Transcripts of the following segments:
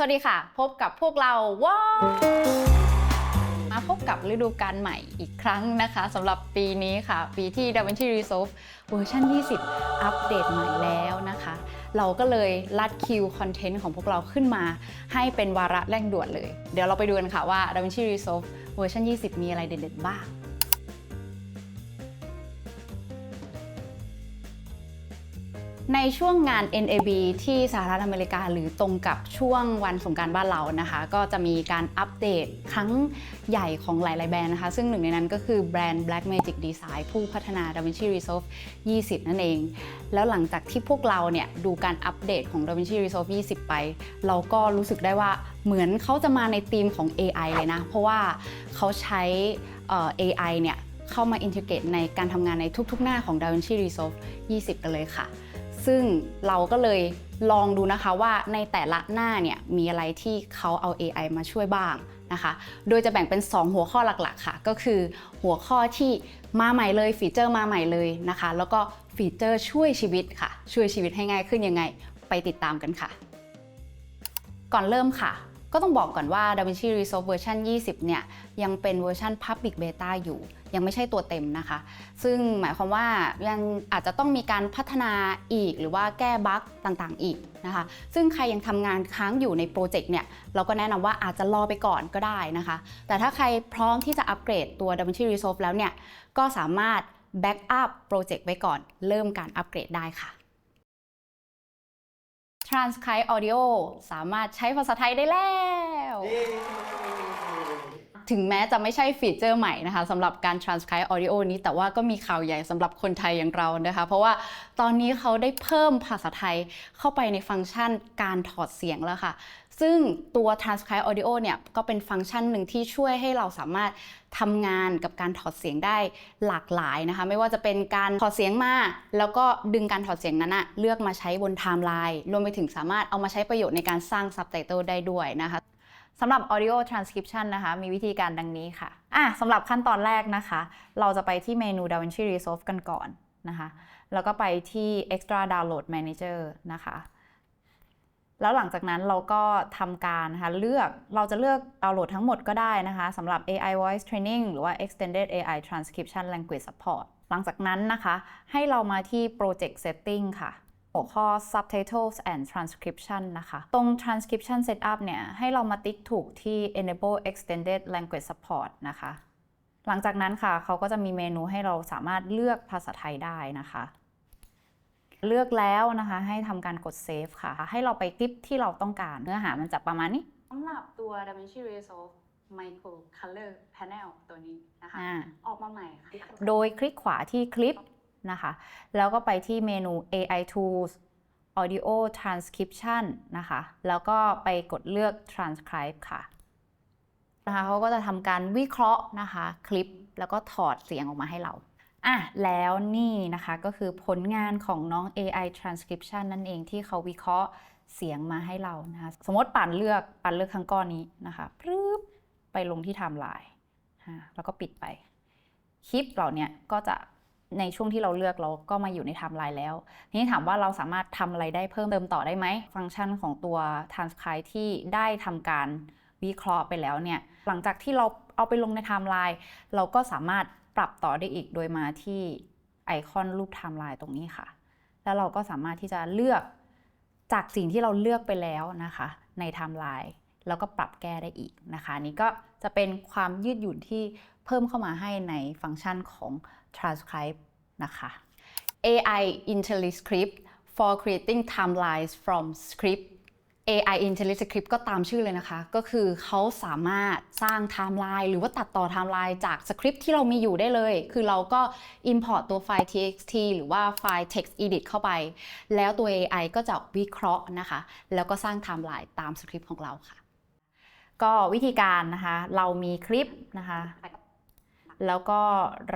สวัสดีค่ะ พบกับพวกเราว้ามาพบกับฤดูกาลใหม่อีกครั้งนะคะสำหรับปีนี้ค่ะ ปีที่ DaVinci Resolve เวอร์ชัน20 อัปเดตใหม่แล้วนะคะ เราก็เลยลัดคิวคอนเทนต์ของพวกเราขึ้นมา ให้เป็นวาระเร่งด่วนเลย เดี๋ยวเราไปดูกันค่ะว่า DaVinci Resolve เวอร์ชัน20 มีอะไรเด็ดๆบ้าง ในช่วงงาน NAB ที่สหรัฐอเมริกา หรือตรงกับช่วงวันสงการบ้านเรานะคะ ก็จะมีการอัปเดตครั้งใหญ่ของหลาย ๆ แบรนด์นะคะ ซึ่งหนึ่งในนั้นก็คือแบรนด์ Black Magic Design ผู้พัฒนา DaVinci Resolve 20 นั่นเอง แล้วหลังจากที่พวกเราเนี่ยดูการอัปเดตของ DaVinci Resolve 20 ไป เราก็รู้สึกได้ว่าเหมือนเขาจะมาในธีมของ AI เลยนะ เพราะว่าเขาใช้ AI เนี่ยเข้ามาอินทิเกรตในการทำงานในทุก ๆ หน้าของ DaVinci Resolve 20 กันเลยค่ะ ซึ่งเราก็เลยลองดูนะคะว่าในแต่ละหน้าเนี่ยมีอะไรที่เขาเอา AI มาช่วยบ้างนะคะ โดยจะแบ่งเป็น 2 หัวข้อหลักๆค่ะ ก็คือหัวข้อที่มาใหม่เลยฟีเจอร์มาใหม่เลยนะคะ แล้วก็ฟีเจอร์ช่วยชีวิตค่ะ ช่วยชีวิตให้ง่ายขึ้นยังไง ไปติดตามกันค่ะ ก่อนเริ่มค่ะ ก็ต้องบอกก่อนว่า DaVinci Resolve เวอร์ชัน20 เนี่ยยังเป็นเวอร์ชัน Public Beta อยู่ ยังไม่ใช่ตัวเต็มนะคะ ซึ่งหมายความว่ายังอาจจะต้องมีการพัฒนาอีกหรือว่าแก้บั๊กต่างๆอีกนะคะ ซึ่งใครยังทำงานค้างอยู่ในโปรเจกต์เนี่ยเราก็แนะนำว่าอาจจะรอไปก่อนก็ได้นะคะ แต่ถ้าใครพร้อมที่จะอัปเกรดตัว DaVinci Resolve แล้วเนี่ยก็สามารถ Backup โปรเจกต์ไว้ก่อน เริ่มการอัปเกรดได้ค่ะ Transcribe Audio สามารถใช้ภาษาไทยได้แล้ว ถึงแม้จะไม่ใช่ฟีเจอร์ใหม่นะคะสำหรับการ transcribe audio นี้แต่ว่าก็มีข่าวใหญ่สำหรับคนไทยอย่างเรานะคะ เพราะว่าตอนนี้เขาได้เพิ่มภาษาไทยเข้าไปในฟังก์ชันการถอดเสียงแล้วค่ะ ซึ่งตัว transcribe audio เนี่ยก็เป็นฟังก์ชันหนึ่งที่ช่วยให้เราสามารถทำงานกับการถอดเสียงได้หลากหลายนะคะ ไม่ว่าจะเป็นการถอดเสียงมา แล้วก็ดึงการถอดเสียงนั้นอะเลือกมาใช้บนไทม์ไลน์รวมไปถึงสามารถเอามาใช้ประโยชน์ในการสร้าง subtitle ได้ด้วยนะคะ สำหรับ audio transcription นะคะ มีวิธีการดังนี้ค่ะอะสำหรับขั้นตอนแรกนะคะ เราจะไปที่เมนู DaVinci Resolve กันก่อนนะคะ แล้วก็ไปที่ extra download manager นะคะ แล้วหลังจากนั้นเราก็ทำการนะคะเลือก เราจะเลือกดาวน์โหลดทั้งหมดก็ได้นะคะสำหรับ AI voice training หรือว่า extended AI transcription language support หลังจากนั้นนะคะ ให้เรามาที่ project setting ค่ะ หัวข้อ subtitles and transcription นะคะ ตรง transcription setup เนี่ย ให้เรามาติ๊กถูกที่ enable extended language support นะคะ หลังจากนั้นค่ะ เขาก็จะมีเมนูให้เราสามารถเลือกภาษาไทยได้นะคะ เลือกแล้วนะคะ ให้ทำการกด save ค่ะ ให้เราไปคลิปที่เราต้องการ เนื้อหามันจะประมาณนี้สำหรับตัว DaVinci Resolve Micro Color Panel ตัวนี้นะคะ ออกมาใหม่ค่ะ โดยคลิกขวาที่คลิป นะคะ แล้วก็ไปที่เมนู AI Tools Audio Transcription นะคะ แล้วก็ไปกดเลือก Transcribe ค่ะนะคะเขาก็จะทำการวิเคราะห์นะคะคลิปแล้วก็ถอดเสียงออกมาให้เราอะแล้วนี่นะคะก็คือผลงานของน้อง AI Transcription นั่นเองที่เขาวิเคราะห์เสียงมาให้เรานะคะสมมติปั่นเลือกปั่นเลือกทั้งก้อนนี้นะคะปึ๊บไปลงที่ไทม์ไลน์อะแล้วก็ปิดไป คลิปเหล่าเนี้ยก็จะ ในช่วงที่เราเลือกเราก็มาอยู่ในไทม์ไลน์แล้ว ทีนี้ถามว่าเราสามารถทำอะไรได้เพิ่มเติมต่อได้ไหม ฟังก์ชันของตัว transcribe ที่ได้ทำการวิเคราะห์ไปแล้วเนี่ย หลังจากที่เราเอาไปลงในไทม์ไลน์เราก็สามารถปรับต่อได้อีกโดยมาที่ไอคอนรูปไทม์ไลน์ตรงนี้ค่ะ แล้วเราก็สามารถที่จะเลือกจากสิ่งที่เราเลือกไปแล้วนะคะ ในไทม์ไลน์แล้วก็ปรับแก้ได้อีกนะคะนี่ก็จะเป็นความยืดหยุ่นที่เพิ่มเข้ามาให้ในฟังก์ชันของ transcribe นะคะ AI IntelliScript for creating timelines from script AI IntelliScript ก็ตามชื่อเลยนะคะ ก็คือเขาสามารถสร้างไทม์ไลน์หรือว่าตัดต่อไทม์ไลน์จากสคริปที่เรามีอยู่ได้เลย คือเราก็ import ตัวไฟล์ txt หรือว่าไฟล์ text edit เข้าไป แล้วตัว AI ก็จะวิเคราะห์นะคะ แล้วก็สร้างไทม์ไลน์ตามสคริปของเราค่ะ ก็วิธีการนะคะ เรามีคลิปนะคะ แล้วก็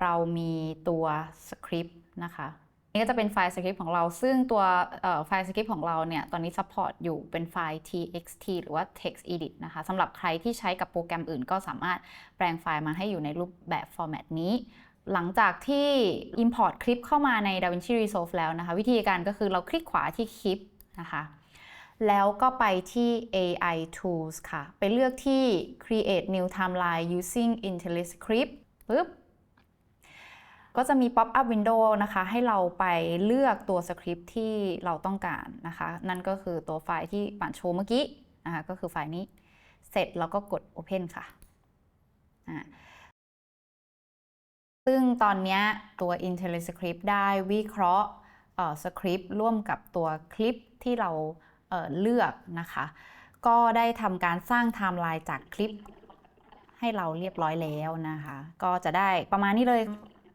เรามีตัวสคริปต์นะคะนี่ก็จะเป็นไฟล์สคริปต์ของเรา ซึ่งตัวไฟล์สคริปต์ของเราเนี่ย ตอนนี้ support อยู่เป็นไฟล์ txt หรือว่า text edit นะคะสำหรับใครที่ใช้กับโปรแกรมอื่นก็สามารถแปลงไฟล์มาให้อยู่ในรูปแบบ format นี้หลังจากที่ import คลิปเข้ามาใน DaVinci Resolve แล้วนะคะ วิธีการก็คือเราคลิกขวาที่คลิปนะคะ แล้วก็ไปที่ AI tools ค่ะ ไปเลือกที่ create new timeline using IntelliScript ปึ๊บก็จะมี pop up window นะคะ ให้เราไปเลือกตัวสคริปต์ที่เราต้องการนะคะ นั่นก็คือตัวไฟล์ที่ป่านโชว์เมื่อกี้นะคะ ก็คือไฟล์นี้ เสร็จแล้วก็กด open ค่ะ ซึ่งตอนนี้ตัว IntelliScript ได้วิเคราะห์สคริปต์ร่วมกับตัวคลิปที่เราเเลือกนะคะ ก็ได้ทำการสร้างไทม์ไลน์จากคลิป ให้เราเรียบร้อยแล้วนะคะ ก็จะได้ประมาณนี้เลย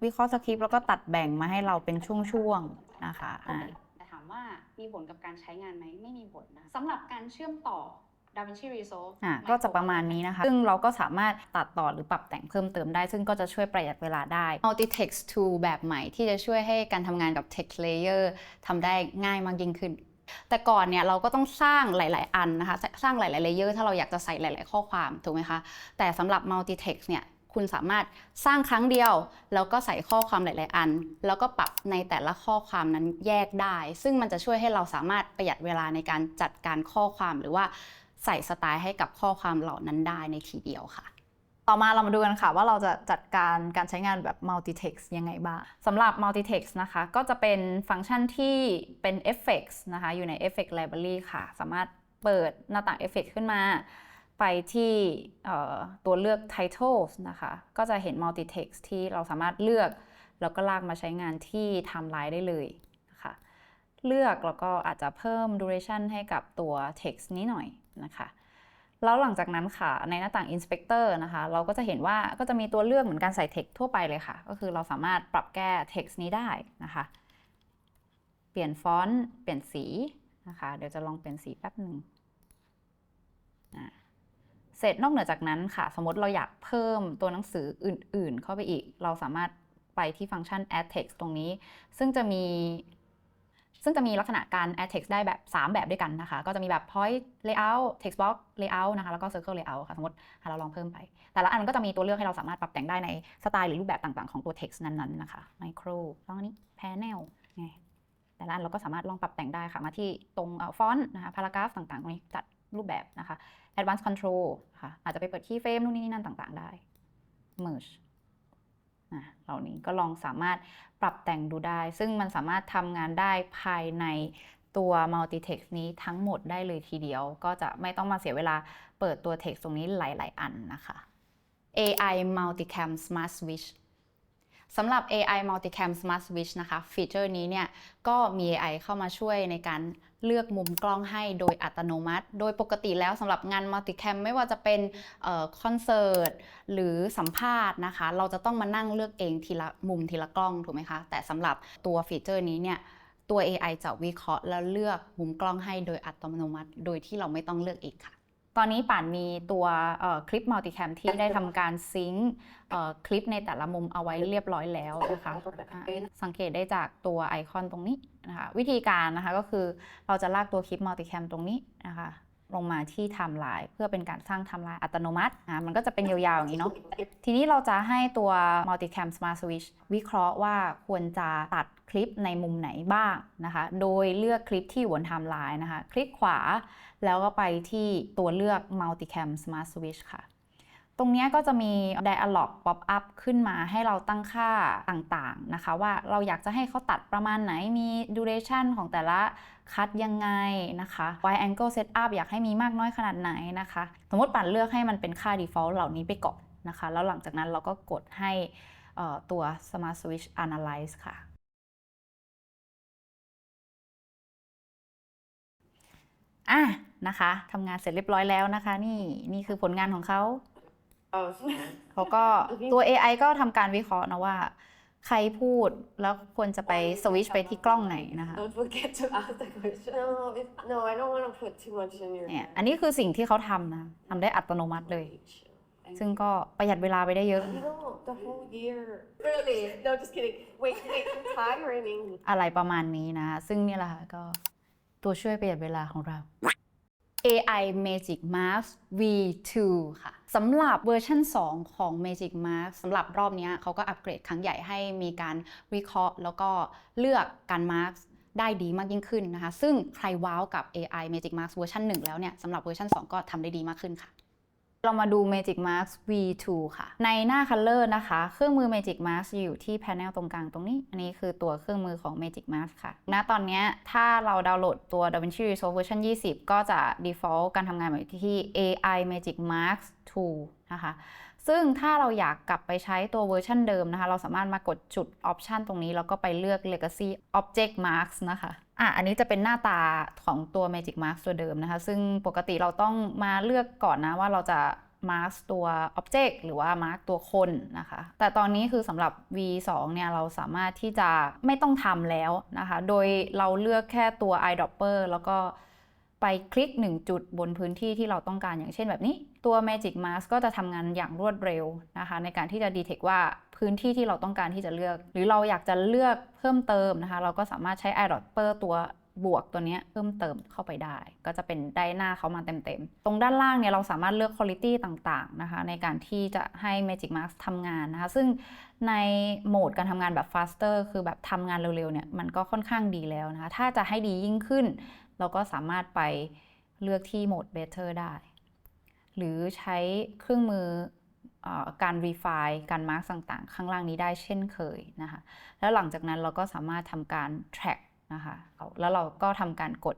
วิเคราะห์สคริปต์แล้วก็ตัดแบ่งมาให้เราเป็นช่วงๆนะคะอ่าแต่ถามว่ามีผลกับการใช้งานไหมไม่มีผลนะสำหรับการเชื่อมต่อ DaVinci Resolve อะก็จะประมาณนี้นะคะ ซึ่งเราก็สามารถตัดต่อหรือปรับแต่งเพิ่มเติมได้ ซึ่งก็จะช่วยประหยัดเวลาได้ Multi-text tool แบบใหม่ที่จะช่วยให้การทำงานกับ text layer ทำได้ง่ายมากยิ่งขึ้น แต่ก่อนเนี่ยเราก็ต้องสร้างหลาย ๆ อันนะคะ สร้างหลายๆ layer ถ้าเราอยากจะใส่หลาย ๆ ข้อความถูกไหมคะ แต่สำหรับ multi-text เนี่ยคุณสามารถสร้างครั้งเดียว แล้วก็ใส่ข้อความหลาย ๆ อัน แล้วก็ปรับในแต่ละข้อความนั้นแยกได้ ซึ่งมันจะช่วยให้เราสามารถประหยัดเวลาในการจัดการข้อความหรือว่าใส่สไตล์ให้กับข้อความเหล่านั้นได้ในทีเดียวค่ะ ต่อมาเรามาดูกันค่ะว่าเราจะจัดการการใช้งานแบบ multi-text ยังไงบ้างสำหรับ multi-text นะคะ ก็จะเป็นฟังก์ชันที่เป็น effects นะคะ อยู่ใน effect library ค่ะ สามารถเปิดหน้าต่าง effect ขึ้นมา ไปที่ตัวเลือก titles นะคะ ก็จะเห็น multi-text ที่เราสามารถเลือก แล้วก็ลากมาใช้งานที่ timeline ได้เลยนะคะ เลือกแล้วก็อาจจะเพิ่ม duration ให้กับตัว text นี้หน่อยนะคะ แล้วหลังจากนั้นค่ะในหน้าต่าง Inspector นะคะ เราก็จะเห็นว่าก็จะมีตัวเลือกเหมือนการใส่ text ทั่วไปเลยค่ะ ก็คือเราสามารถปรับแก้ text นี้ได้นะคะ เปลี่ยนฟอนต์เปลี่ยนสีนะคะ เดี๋ยวจะลองเปลี่ยนสีแป๊บหนึ่งเสร็จนอกเหนือจากนั้นค่ะ สมมติเราอยากเพิ่มตัวหนังสืออื่น ๆ เข้าไปอีก เราสามารถไปที่ฟังก์ชัน add text ตรงนี้ ซึ่งจะมี ซึ่งจะมีลักษณะการ add text ได้แบบ 3 แบบด้วยกันนะคะ ก็จะมีแบบ point layout text box layout นะคะ แล้วก็ circle layout ค่ะ สมมติเราลองเพิ่มไป แต่ละอันก็จะมีตัวเลือกให้เราสามารถปรับแต่งได้ในสไตล์หรือรูปแบบต่างๆ ของตัว text นั้นๆ นะคะ micro แล้วอันนี้ panel ไงแต่ละอันเราก็สามารถลองปรับแต่งได้ค่ะ มาที่ตรงฟอนต์นะคะ paragraph ต่างๆตรงนี้จัดรูปแบบนะคะ advanced control ค่ะ อาจจะไปเปิด keyframe นู่นนี่นั่นต่างๆ ได้ merge อะ เหล่านี้ก็ลองสามารถปรับแต่งดูได้ ซึ่งมันสามารถทำงานได้ภายในตัว multi-text นี้ทั้งหมดได้เลยทีเดียว ก็จะไม่ต้องมาเสียเวลาเปิดตัว text ตรงนี้หลาย ๆ อันนะคะ AI Multicam Smart Switch สำหรับ AI Multicam Smart Switch นะคะ ฟีเจอร์นี้เนี่ยก็มี AI เข้ามาช่วยในการเลือกมุมกล้องให้โดยอัตโนมัติ โดยปกติแล้วสำหรับงาน Multicam ไม่ว่าจะเป็นคอนเสิร์ตหรือสัมภาษณ์นะคะ เราจะต้องมานั่งเลือกเองทีละมุมทีละกล้องถูกไหมคะ แต่สำหรับตัวฟีเจอร์นี้เนี่ยตัว AI จะวิเคราะห์แล้วเลือกมุมกล้องให้โดยอัตโนมัติ โดยที่เราไม่ต้องเลือกเองค่ะ ตอนนี้ป่านมีตัวเอ่อคลิปมัลติแคมที่ได้ทำการซิงค์เอ่อคลิปในแต่ละมุมเอาไว้เรียบร้อยแล้วนะคะอะสังเกตได้จากตัวไอคอนตรงนี้นะคะวิธีการนะคะก็คือเราจะลากตัวคลิปมัลติแคมตรงนี้นะคะ ลงมาที่ไทม์ไลน์เพื่อเป็นการสร้างไทม์ไลน์อัตโนมัติอะมันก็จะเป็นยาวๆอย่างนี้เนาะทีนี้เราจะให้ตัว Multicam Smart Switch วิเคราะห์ว่าควรจะตัดคลิปในมุมไหนบ้างนะคะ โดยเลือกคลิปที่อยู่บนไทม์ไลน์นะคะ คลิกขวาแล้วก็ไปที่ตัวเลือก Multicam Smart Switch ค่ะ ตรงนี้ก็จะมี Dialog Pop up ขึ้นมาให้เราตั้งค่าต่างๆนะคะ ว่าเราอยากจะให้เขาตัดประมาณไหนมี duration ของแต่ละคัดยังไงนะคะ wide angle setup อยากให้มีมากน้อยขนาดไหนนะคะ สมมติปั่นเลือกให้มันเป็นค่า default เหล่านี้ไปก่อนนะคะ แล้วหลังจากนั้นเราก็กดให้ตัว Smart Switch Analyze ค่ะอะนะคะทำงานเสร็จเรียบร้อยแล้วนะคะ นี่นี่คือผลงานของเขา เขาก็ตัว AI ก็ทำการวิเคราะห์นะว่า ใครพูดแล้วควรจะไปสวิตช์ไปที่กล้องไหนนะคะ don't forget to ask the question. No, if, no, I don't want to put too much in your เนี่ย hand. อันนี้คือสิ่งที่เขาทำนะทำได้อัตโนมัติเลย ซึ่งก็ประหยัดเวลาไปได้เยอะ No, the whole year. Really? No, just kidding. Wait, wait, I'm tiring. อะไรประมาณนี้นะ ซึ่งเนี่ยแหละค่ะก็ตัวช่วยประหยัดเวลาของเรา AI Magic Mask V2 ค่ะสำหรับเวอร์ชัน2 ของ Magic Mask สำหรับรอบนี้เขาก็อัปเกรดครั้งใหญ่ให้มีการวิเคราะห์ แล้วก็เลือกการ Mask ได้ดีมากยิ่งขึ้นนะคะ ซึ่งใครว้าวกับ AI Magic Mask เวอร์ชัน1 แล้วเนี่ยสำหรับเวอร์ชัน2 ก็ทำได้ดีมากขึ้นค่ะ เรามาดู Magic Mask V2 ค่ะ ในหน้า Color นะคะ เครื่องมือ Magic Mask อยู่ที่ Panel ตรงกลางตรงนี้ อันนี้คือตัวเครื่องมือของ Magic Mask ค่ะณตอนนี้ถ้าเราดาวน์โหลดตัว DaVinci Resolve เวอร์ชัน20 ก็จะ default การทำงานแบบที่ AI Magic Mask 2 นะคะ ซึ่งถ้าเราอยากกลับไปใช้ตัวเวอร์ชันเดิมนะคะ เราสามารถมากดจุด Option ตรงนี้แล้วก็ไปเลือก Legacy Object Marks นะคะ อะอันนี้จะเป็นหน้าตาของตัว Magic Mask ตัวเดิมนะคะ ซึ่งปกติเราต้องมาเลือกก่อนนะว่าเราจะ mark ตัว object หรือว่า mark ตัวคนนะคะ แต่ตอนนี้คือสำหรับ v2 เนี่ยเราสามารถที่จะไม่ต้องทำแล้วนะคะ โดยเราเลือกแค่ตัว eyedropper แล้วก็ไปคลิก 1 จุดบนพื้นที่ที่เราต้องการอย่างเช่นแบบนี้ตัว magic mask ก็จะทำงานอย่างรวดเร็วนะคะ ในการที่จะ detect ว่าพื้นที่ที่เราต้องการที่จะเลือก หรือเราอยากจะเลือกเพิ่มเติมนะคะ เราก็สามารถใช้ eyedropper ตัวบวกตัวนี้เพิ่มเติมเข้าไปได้ ก็จะเป็นได้หน้าเขามาเต็มๆ ตรงด้านล่างเนี่ยเราสามารถเลือกคุณ i t y ต่างๆนะคะ ในการที่จะให้ Magic Mask ทำงานนะคะ ซึ่งในโหมดการทำงานแบบ faster คือแบบทำงานเร็วๆเนี่ยมันก็ค่อนข้างดีแล้วนะคะ ถ้าจะให้ดียิ่งขึ้น เราก็สามารถไปเลือกที่โหมด better ได้ หรือใช้เครื่องมืออการ refine การ mark ต่างๆ ข้างล่างนี้ได้เช่นเคยนะคะ แล้วหลังจากนั้นเราก็สามารถทำการ track นะคะ แล้วเราก็ทำการกด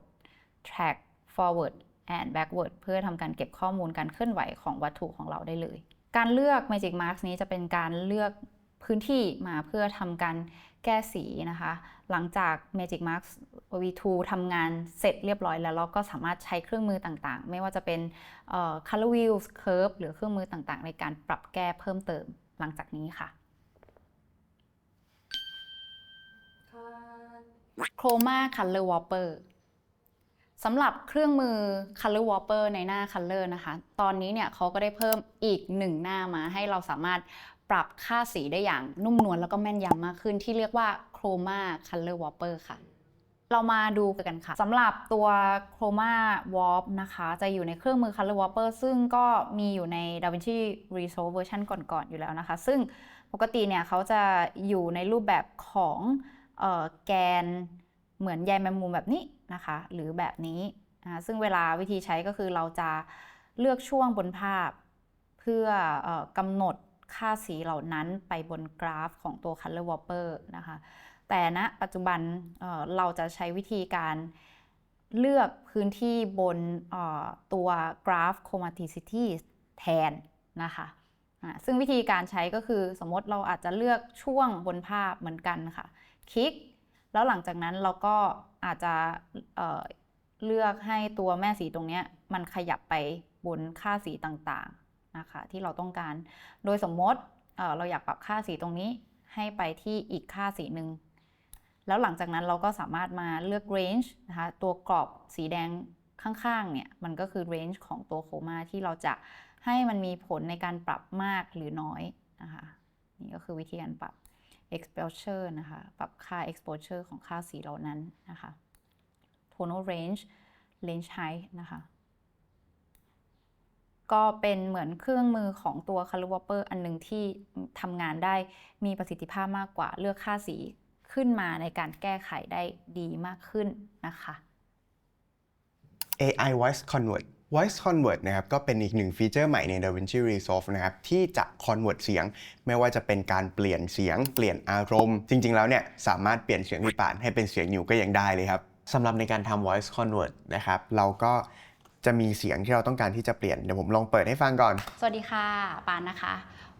track forward and backward เพื่อทำการเก็บข้อมูลการเคลื่อนไหวของวัตถุของเราได้เลย การเลือก Magic Mask นี้จะเป็นการเลือกพื้นที่มาเพื่อทำการแก้สีนะคะ หลังจาก Magic Mask V2 ทำงานเสร็จเรียบร้อยแล้วเราก็สามารถใช้เครื่องมือต่างๆ ไม่ว่าจะเป็นเอ่อ color wheels curve หรือเครื่องมือต่างๆ ในการปรับแก้เพิ่มเติมหลังจากนี้ค่ะ Chroma Color Warper สำหรับเครื่องมือ Color Warper ในหน้า Color นะคะ ตอนนี้เนี่ยเขาก็ได้เพิ่มอีกหนึ่งหน้ามาให้เราสามารถปรับค่าสีได้อย่างนุ่มนวลแล้วก็แม่นยำมากขึ้นที่เรียกว่า Chroma Color Warper ค่ะ เรามาดูกันค่ะสำหรับตัว Chroma Warp นะคะ จะอยู่ในเครื่องมือ Color Warper ซึ่งก็มีอยู่ใน DaVinci Resolve เวอร์ชันก่อนๆ อยู่แล้วนะคะ ซึ่งปกติเนี่ยเขาจะอยู่ในรูปแบบของออแกนเหมือนใยแมงมุมแบบนี้นะคะ หรือแบบนี้นะะซึ่งเวลาวิธีใช้ก็คือเราจะเลือกช่วงบนภาพ เพื่อเออกำหนดค่าสีเหล่านั้นไปบนกราฟของตัว Color Warper นะคะ แต่ณปัจจุบันเเราจะใช้วิธีการเลือกพื้นที่บนตัวกราฟ chromaticity แทนนะคะซึ่งวิธีการใช้ก็คือสมมติเราอาจจะเลือกช่วงบนภาพเหมือนกันค่ะ คลิก แล้วหลังจากนั้นเราก็อาจจะเเลือกให้ตัวแม่สีตรงนี้มันขยับไปบนค่าสีต่างๆนะคะที่เราต้องการ โดยสมมติเเราอยากปรับค่าสีตรงนี้ให้ไปที่อีกค่าสีหนึ่ง แล้วหลังจากนั้นเราก็สามารถมาเลือก range นะคะ ตัวกรอบสีแดงข้างๆ เนี่ย มันก็คือ range ของตัวโคมาที่เราจะให้มันมีผลในการปรับมากหรือน้อยนะคะ นี่ก็คือวิธีการปรับ exposure นะคะ ปรับค่า exposure ของค่าสีเหล่านั้นนะคะ tonal range range height นะคะ ก็เป็นเหมือนเครื่องมือของตัว Color Warper อันหนึ่งที่ทำงานได้มีประสิทธิภาพมากกว่าเลือกค่าสี ขึ้นมาในการแก้ไขได้ดีมากขึ้นนะคะ AI Voice Convert Voice Convert นะครับก็เป็นอีกหนึ่งฟีเจอร์ใหม่ใน DaVinci Resolve นะครับที่จะ convert เสียง ไม่ว่าจะเป็นการเปลี่ยนเสียง เปลี่ยนอารมณ์ จริง ๆ แล้วเนี่ยสามารถเปลี่ยนเสียงพี่ป่านให้เป็นเสียงอยู่ก็ยังได้เลยครับสำหรับในการทำ Voice Convert นะครับเราก็จะมีเสียงที่เราต้องการที่จะเปลี่ยน เดี๋ยวผมลองเปิดให้ฟังก่อน สวัสดีค่ะ ปานนะคะ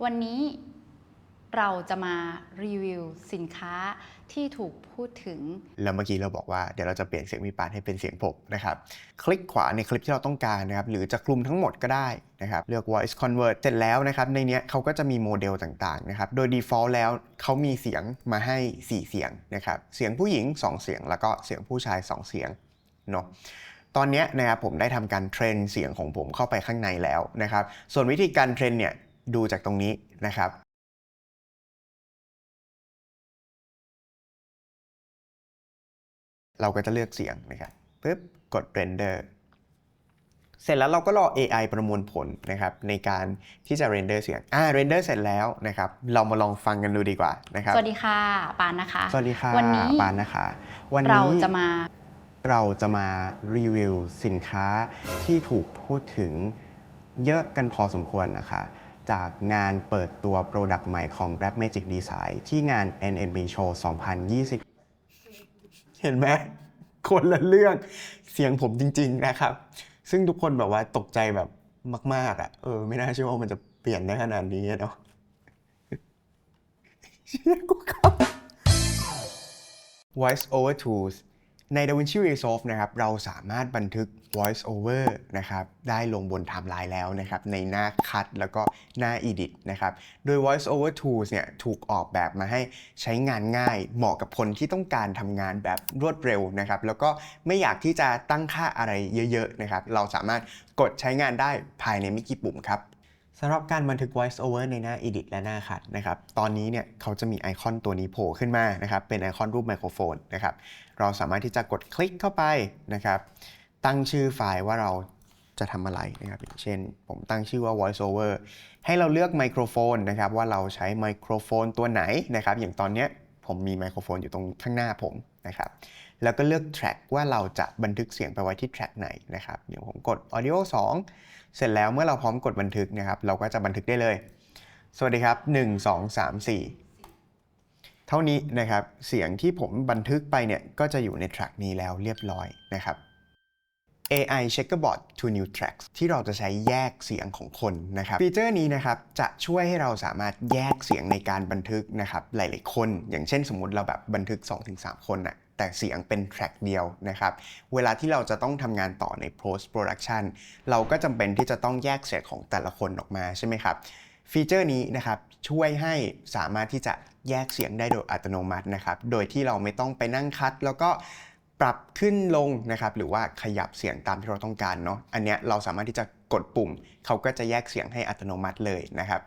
วันนี้เราจะมารีวิวสินค้า ที่ถูกพูดถึง แล้วเมื่อกี้เราบอกว่าเดี๋ยวเราจะเปลี่ยนเสียงพี่ปานให้เป็นเสียงผมนะครับ คลิกขวาในคลิปที่เราต้องการนะครับ หรือจะคลุมทั้งหมดก็ได้นะครับ เลือก voice convert เสร็จแล้วนะครับ ในนี้เขาก็จะมีโมเดลต่างๆนะครับ โดย default แล้วเขามีเสียงมาให้ 4 เสียงนะครับ เสียงผู้หญิง 2 เสียง แล้วก็เสียงผู้ชาย 2 เสียงเนาะตอนนี้นะครับผมได้ทำการเทรนเสียงของผมเข้าไปข้างในแล้วนะครับ ส่วนวิธีการเทรนเนี่ยดูจากตรงนี้นะครับ เราก็จะเลือกเสียงนะครับปึ๊บกด render เสร็จแล้วเราก็รอ AI ประมวลผลนะครับในการที่จะ render เสียงอ่า render เสร็จแล้วนะครับ เรามาลองฟังกันดูดีกว่านะครับ สวัสดีค่ะ ปานนะคะ สวัสดีค่ะวันนี้ปานนะคะ วันเรานี้จะมา เราจะมารีวิวสินค้าที่ถูกพูดถึงเยอะกันพอสมควรนะคะ จากงานเปิดตัวโปรดักต์ใหม่ของ Grab Magic Design ที่งาน NNB Show 2020 เห็นไหมคนละเรื่องเสียงผมจริง ๆ นะครับ ซึ่งทุกคนแบบว่าตกใจแบบมาก ๆ อะ เออ ไม่น่าเชื่อว่ามันจะเปลี่ยนได้ขนาดนี้เนาะเชี่ยกูครับ Voice over tools ใน DaVinci Resolve นะครับเราสามารถบันทึก voice over นะครับได้ลงบนไทม์ไลน์แล้วนะครับในหน้าคัดแล้วก็หน้า edit นะครับโดย voice over tools เนี่ยถูกออกแบบมาให้ใช้งานง่าย เหมาะกับคนที่ต้องการทำงานแบบรวดเร็วนะครับแล้วก็ไม่อยากที่จะตั้งค่าอะไรเยอะๆนะครับเราสามารถกดใช้งานได้ภายในไม่กี่ปุ่มครับ สำหรับการบันทึก voice over ในหน้า edit และหน้าคัดนะครับ ตอนนี้เนี่ยเขาจะมีไอคอนตัวนี้โผล่ขึ้นมานะครับ เป็นไอคอนรูปไมโครโฟนนะครับ เราสามารถที่จะกดคลิกเข้าไปนะครับ ตั้งชื่อไฟล์ว่าเราจะทำอะไรนะครับ เช่น ผมตั้งชื่อว่า voice over ให้เราเลือกไมโครโฟนนะครับว่าเราใช้ไมโครโฟนตัวไหนนะครับ อย่างตอนเนี้ยผมมีไมโครโฟนอยู่ตรงข้างหน้าผมนะครับ แล้วก็เลือก track ว่าเราจะบันทึกเสียงไปไว้ที่ track ไหนนะครับ เดี๋ยวผมกด audio 2 เสร็จแล้วเมื่อเราพร้อมกดบันทึกนะครับ เราก็จะบันทึกได้เลย สวัสดีครับ 1 2 3 4 เท่านี้นะครับ เสียงที่ผมบันทึกไปเนี่ยก็จะอยู่ใน track นี้แล้วเรียบร้อยนะครับ AI Checkerboard to New Tracks ที่เราจะใช้แยกเสียงของคนนะครับ ฟีเจอร์นี้นะครับจะช่วยให้เราสามารถแยกเสียงในการบันทึกนะครับหลาย ๆ คน อย่างเช่นสมมุติเราแบบบันทึก 2-3 คนน่ะ แต่เสียงเป็นแทร็กเดียวนะครับเวลาที่เราจะต้องทำงานต่อใน post production เราก็จำเป็นที่จะต้องแยกเสียงของแต่ละคนออกมาใช่ไหมครับฟีเจอร์นี้นะครับช่วยให้สามารถที่จะแยกเสียงได้โดยอัตโนมัตินะครับโดยที่เราไม่ต้องไปนั่งคัด แล้วก็ปรับขึ้นลงนะครับหรือว่าขยับเสียงตามที่เราต้องการเนาะอันเนี้ยเราสามารถที่จะกดปุ่ม เขาก็จะแยกเสียงให้อัตโนมัติเลยนะครับ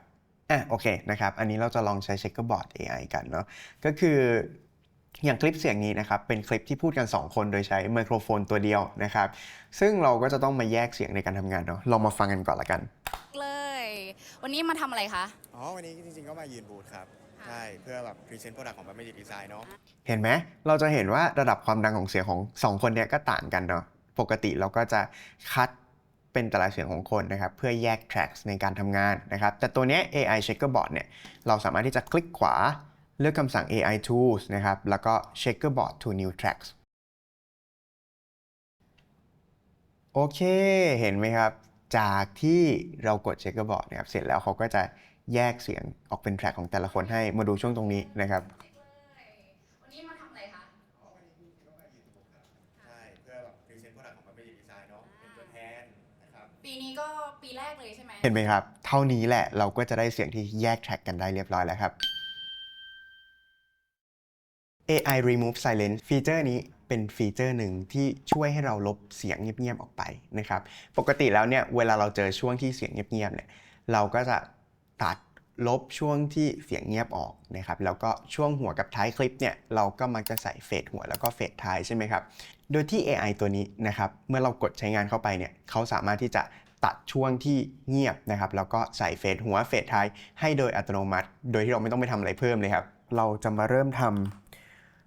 อะโอเคนะครับอันนี้เราจะลองใช้ Checkerboard AI กันเนาะก็คือ อย่างคลิปเสียงนี้นะครับเป็นคลิปที่พูดกัน 2 คนโดยใช้ไมโครโฟนตัวเดียวนะครับซึ่งเราก็จะต้องมาแยกเสียงในการทำงานเนาะลองมาฟังกันก่อนละกัน เลย วันนี้มาทำอะไรคะ อ๋อ วันนี้จริงๆ ก็มายืนบูธครับใช่ เพื่อแบบพรีเซนต์โปรดักต์ของ Bad Magic Design เนาะ เห็นไหมเราจะเห็นว่าระดับความดังของเสียงของ2คนเนี้ยก็ต่างกันเนาะปกติเราก็จะคัดเป็นแต่ละเสียงของคนนะครับเพื่อแยก tracks ในการทำงานนะครับแต่ตัวเนี้ย AI Checkerboard เนี่ยเราสามารถที่จะคลิกขวา เลือกคำสั่ง AI Tools นะครับ แล้วก็ Checkerboard to New Tracks โอเค เห็นไหมครับ จากที่เรากด Checkerboard นะครับ เสร็จแล้วเขาก็จะแยกเสียงออกเป็น track ของแต่ละคนให้ มาดูช่วงตรงนี้นะครับ วันนี้มาทำอะไรคะ ใช่เพื่อแบบพรีเซนต์โปรดักต์ของ Bad Magic Design เนาะเป็นตัวแทนนะครับปีนี้ก็ปีแรกเลยใช่ไหม เห็นไหมครับ เท่านี้แหละเราก็จะได้เสียงที่แยกแทร็กกันได้เรียบร้อยแล้วครับ AI Remove Silence ฟีเจอร์นี้เป็นฟีเจอร์หนึ่งที่ช่วยให้เราลบเสียงเงียบๆออกไปนะครับ ปกติแล้วเนี่ยเวลาเราเจอช่วงที่เสียงเงียบๆเนี่ยเราก็จะตัดลบช่วงที่เสียงเงียบออกนะครับแล้วก็ช่วงหัวกับท้ายคลิปเนี่ยเราก็มักจะใส่เฟดหัวแล้วก็เฟดท้ายใช่ไหมครับ โดยที่ AI ตัวนี้นะครับเมื่อเรากดใช้งานเข้าไปเนี่ยเขาสามารถที่จะตัดช่วงที่เงียบนะครับแล้วก็ใส่เฟดหัวเฟดท้ายให้โดยอัตโนมัติ โดยที่เราไม่ต้องไปทำอะไรเพิ่มเลยครับ เราจะมาเริ่มทำ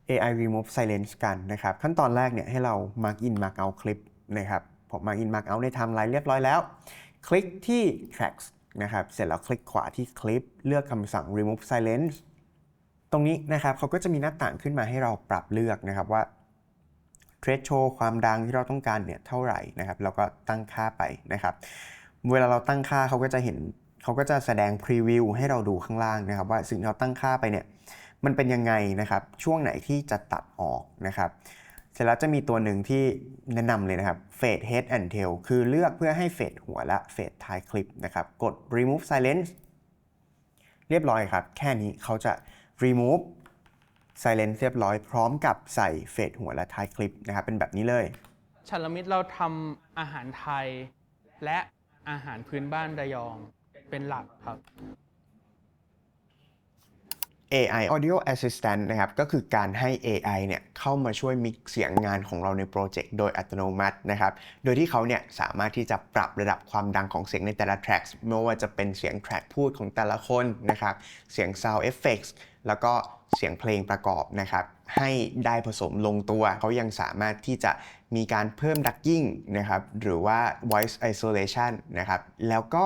AI remove silence กันนะครับ ขั้นตอนแรกเนี่ยให้เรา mark in mark out คลิปนะครับผม mark in mark out ใน timeline เรียบร้อยแล้ว คลิกที่ tracks นะครับ เสร็จแล้วคลิกขวาที่คลิป เลือกคำสั่ง remove silence ตรงนี้นะครับเขาก็จะมีหน้าต่างขึ้นมาให้เราปรับเลือกนะครับว่า threshold ความดังที่เราต้องการเนี่ยเท่าไหร่นะครับแล้วก็ตั้งค่าไปนะครับ เวลาเราตั้งค่าเขาก็จะเห็นเขาก็จะแสดงพรีวิวให้เราดูข้างล่างนะครับ ว่าสิ่งที่เราตั้งค่าไปเนี่ย มันเป็นยังไงนะครับ ช่วงไหนที่จะตัดออกนะครับ เสร็จแล้วจะมีตัวหนึ่งที่แนะนำเลยนะครับ fade head and tail คือเลือกเพื่อให้เฟดหัวและเฟดท้ายคลิปนะครับ กด remove silence เรียบร้อยครับ แค่นี้เขาจะ remove silence เรียบร้อยพร้อมกับใส่เฟดหัวและท้ายคลิปนะครับ เป็นแบบนี้เลยชัลมิตรเราทำอาหารไทย และอาหารพื้นบ้านระยองเป็นหลักครับ AI Audio Assistant นะครับก็คือการให้ AI เนี่ยเข้ามาช่วยมิกเสียงงานของเราในโปรเจกต์โดยอัตโนมัตินะครับโดยที่เขาเนี่ยสามารถที่จะปรับระดับความดังของเสียงในแต่ละ tracks ไม่ว่าจะเป็นเสียง track พูดของแต่ละคนนะครับเสียง sound effects แล้วก็เสียงเพลงประกอบนะครับให้ได้ผสมลงตัว เขายังสามารถที่จะมีการเพิ่ม ducking นะครับหรือว่า voice isolation นะครับแล้วก็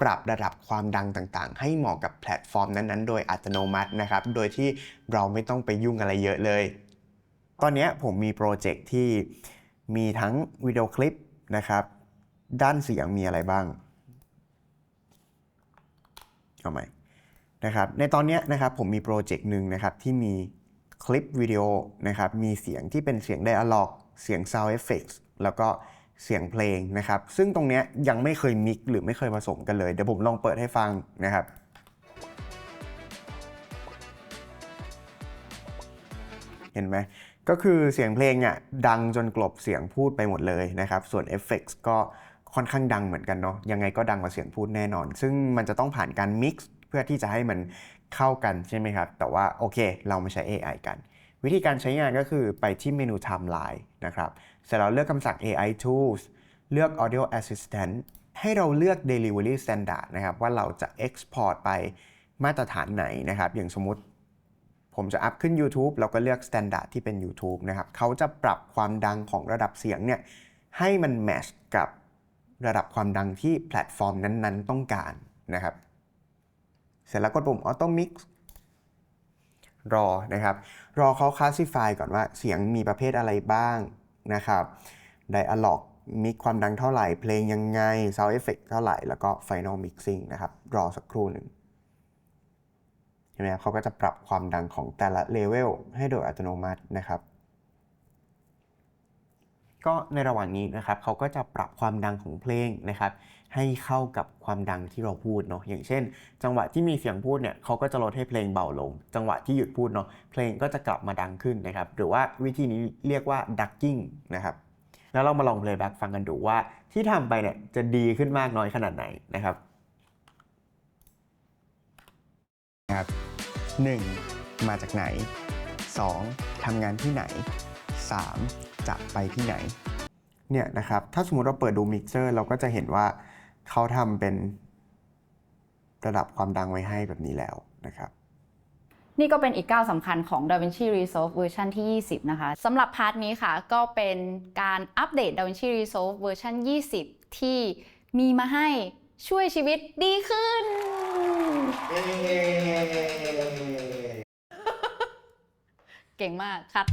ปรับระดับความดังต่างๆ ให้เหมาะกับแพลตฟอร์มนั้นๆ โดยอัตโนมัตินะครับ โดยที่เราไม่ต้องไปยุ่งอะไรเยอะเลย ตอนนี้ผมมีโปรเจกต์ที่มีทั้งวิดีโอคลิปนะครับ ด้านเสียงมีอะไรบ้าง เอาใหม่นะครับ ในตอนนี้นะครับผมมีโปรเจกต์หนึ่งนะครับที่มีคลิปวิดีโอนะครับ มีเสียงที่เป็นเสียง Dialog เสียง Sound Effects แล้วก็ เสียงเพลงนะครับ ซึ่งตรงนี้ยังไม่เคยมิกหรือไม่เคยผสมกันเลย เดี๋ยวผมลองเปิดให้ฟังนะครับเห็นไหมก็คือเสียงเพลงอะดังจนกลบเสียงพูดไปหมดเลยนะครับ ส่วนเอฟเฟกต์ก็ค่อนข้างดังเหมือนกันเนาะยังไงก็ดังกว่าเสียงพูดแน่นอน ซึ่งมันจะต้องผ่านการมิกซ์เพื่อที่จะให้มันเข้ากันใช่ไหมครับ แต่ว่าโอเค เรามาใช้ AI กัน วิธีการใช้งานก็คือไปที่เมนู Timeline นะครับ เสร็จแล้วเลือกคำสั่ง AI Tools เลือก Audio Assistant ให้เราเลือก Delivery Standard นะครับ ว่าเราจะ Export ไปมาตรฐานไหนนะครับ อย่างสมมติผมจะอัพขึ้น YouTube เราก็เลือก Standard ที่เป็น YouTube นะครับเขาจะปรับความดังของระดับเสียงเนี่ยให้มันแมชกับระดับความดังที่แพลตฟอร์มนั้นๆ ต้องการนะครับ เสร็จแล้วกดปุ่ม Auto Mix รอนะครับ รอเขาคลาสสิฟายก่อนว่าเสียงมีประเภทอะไรบ้าง นะครับไดอะล็อกมีความดังเท่าไหร่ เพลงยังไงซาวเอฟเฟกต์เท่าไหร่ แล้วก็ไฟแนลมิกซิ่งนะครับ รอสักครู่หนึ่งเห็นไหมครับเขาก็จะปรับความดังของแต่ละเลเวลให้โดยอัตโนมัตินะครับ ก็ในระหว่างนี้นะครับเขาก็จะปรับความดังของเพลงนะครับ ให้เข้ากับความดังที่เราพูดเนาะอย่างเช่น จังหวะที่มีเสียงพูดเนี่ยเขาก็จะลดให้เพลงเบาลง จังหวะที่หยุดพูดเนาะเพลงก็จะกลับมาดังขึ้นนะครับหรือว่าวิธีนี้เรียกว่า ducking นะครับแล้วเรามาลอง playback ฟังกันดูว่าที่ทำไปเนี่ยจะดีขึ้นมากน้อยขนาดไหนนะครับ 1. มาจากไหน 2. ทำงานที่ไหน 3. จะไปที่ไหนเนี่ยนะครับถ้าสมมติเราเปิดดูมิกเซอร์เราก็จะเห็นว่า เขาทำเป็นระดับความดังไว้ให้แบบนี้แล้วนะครับนี่ก็เป็นอีกก้าวสำคัญของ DaVinci Resolve เวอร์ชันที่ 20 นะคะสำหรับพาร์ทนี้ค่ะ ก็เป็นการอัปเดต DaVinci Resolve เวอร์ชัน20 ที่มีมาให้ช่วยชีวิตดีขึ้น เก่งมากคัด